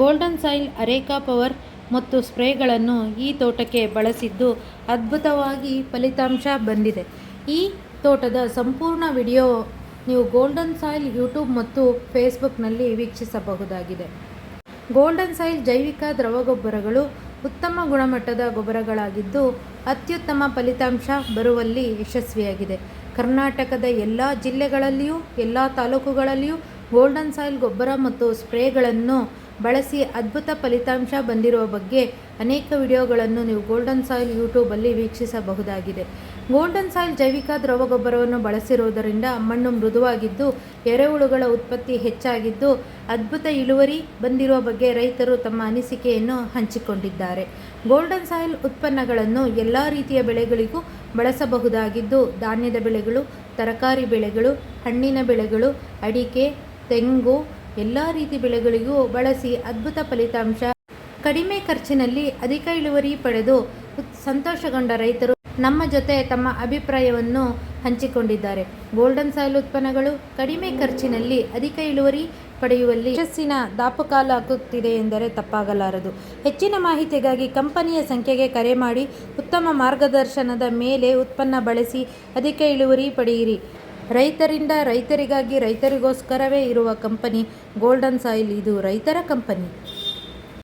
Golden soil areca power ಮತ್ತು ಸ್ಪ್ರೇಗಳನ್ನು ಈ ತೋಟಕ್ಕೆ ಬಳಸಿದ್ದು ಅದ್ಭುತವಾಗಿ ಫಲಿತಾಂಶ ಬಂದಿದೆ. ಈ ತೋಟದ ಸಂಪೂರ್ಣ ವಿಡಿಯೋ ನೀವು ಗೋಲ್ಡನ್ ಸಾಯಿಲ್ ಯೂಟ್ಯೂಬ್ ಮತ್ತು ಫೇಸ್ಬುಕ್ನಲ್ಲಿ ವೀಕ್ಷಿಸಬಹುದಾಗಿದೆ. ಗೋಲ್ಡನ್ ಸಾಯಿಲ್ ಜೈವಿಕ ದ್ರವಗೊಬ್ಬರಗಳು ಉತ್ತಮ ಗುಣಮಟ್ಟದ ಗೊಬ್ಬರಗಳಾಗಿದ್ದು ಅತ್ಯುತ್ತಮ ಫಲಿತಾಂಶ ಬರುವಲ್ಲಿ ಯಶಸ್ವಿಯಾಗಿದೆ. ಕರ್ನಾಟಕದ ಎಲ್ಲ ಜಿಲ್ಲೆಗಳಲ್ಲಿಯೂ, ಎಲ್ಲ ತಾಲೂಕುಗಳಲ್ಲಿಯೂ ಗೋಲ್ಡನ್ ಸಾಯಿಲ್ ಗೊಬ್ಬರ ಮತ್ತು ಸ್ಪ್ರೇಗಳನ್ನು ಬಳಸಿ ಅದ್ಭುತ ಫಲಿತಾಂಶ ಬಂದಿರುವ ಬಗ್ಗೆ ಅನೇಕ ವಿಡಿಯೋಗಳನ್ನು ನೀವು ಗೋಲ್ಡನ್ ಸಾಯಿಲ್ ಯೂಟ್ಯೂಬಲ್ಲಿ ವೀಕ್ಷಿಸಬಹುದಾಗಿದೆ. ಗೋಲ್ಡನ್ ಸಾಯಿಲ್ ಜೈವಿಕ ದ್ರವ ಗೊಬ್ಬರವನ್ನು ಬಳಸಿರುವುದರಿಂದ ಮಣ್ಣು ಮೃದುವಾಗಿದ್ದು, ಎರೆಹುಳುಗಳ ಉತ್ಪತ್ತಿ ಹೆಚ್ಚಾಗಿದ್ದು, ಅದ್ಭುತ ಇಳುವರಿ ಬಂದಿರುವ ಬಗ್ಗೆ ರೈತರು ತಮ್ಮ ಅನಿಸಿಕೆಯನ್ನು ಹಂಚಿಕೊಂಡಿದ್ದಾರೆ. ಗೋಲ್ಡನ್ ಸಾಯಿಲ್ ಉತ್ಪನ್ನಗಳನ್ನು ಎಲ್ಲ ರೀತಿಯ ಬೆಳೆಗಳಿಗೂ ಬಳಸಬಹುದಾಗಿದ್ದು, ಧಾನ್ಯದ ಬೆಳೆಗಳು, ತರಕಾರಿ ಬೆಳೆಗಳು, ಹಣ್ಣಿನ ಬೆಳೆಗಳು, ಅಡಿಕೆ, ತೆಂಗು ಎಲ್ಲ ರೀತಿ ಬೆಳೆಗಳಿಗೂ ಬಳಸಿ ಅದ್ಭುತ ಫಲಿತಾಂಶ. ಕಡಿಮೆ ಖರ್ಚಿನಲ್ಲಿ ಅಧಿಕ ಇಳುವರಿ ಪಡೆದು ಸಂತೋಷಗೊಂಡ ರೈತರು ನಮ್ಮ ಜೊತೆ ತಮ್ಮ ಅಭಿಪ್ರಾಯವನ್ನು ಹಂಚಿಕೊಂಡಿದ್ದಾರೆ. ಗೋಲ್ಡನ್ ಸಾಯಿಲ್ ಉತ್ಪನ್ನಗಳು ಕಡಿಮೆ ಖರ್ಚಿನಲ್ಲಿ ಅಧಿಕ ಇಳುವರಿ ಪಡೆಯುವಲ್ಲಿ ಯಶಸ್ಸಿನ ದಾಪುಕಾಲ ಹಾಕುತ್ತಿದೆ ಎಂದರೆ ತಪ್ಪಾಗಲಾರದು. ಹೆಚ್ಚಿನ ಮಾಹಿತಿಗಾಗಿ ಕಂಪನಿಯ ಸಂಖ್ಯೆಗೆ ಕರೆ ಮಾಡಿ ಉತ್ತಮ ಮಾರ್ಗದರ್ಶನದ ಮೇಲೆ ಉತ್ಪನ್ನ ಬಳಸಿ ಅಧಿಕ ಇಳುವರಿ ಪಡೆಯಿರಿ. ರೈತರಿಂದ ರೈತರಿಗಾಗಿ ರೈತರಿಗೋಸ್ಕರವೇ ಇರುವ ಕಂಪನಿ ಗೋಲ್ಡನ್ ಸಾಯಿಲ್. ಇದು ರೈತರ ಕಂಪನಿ.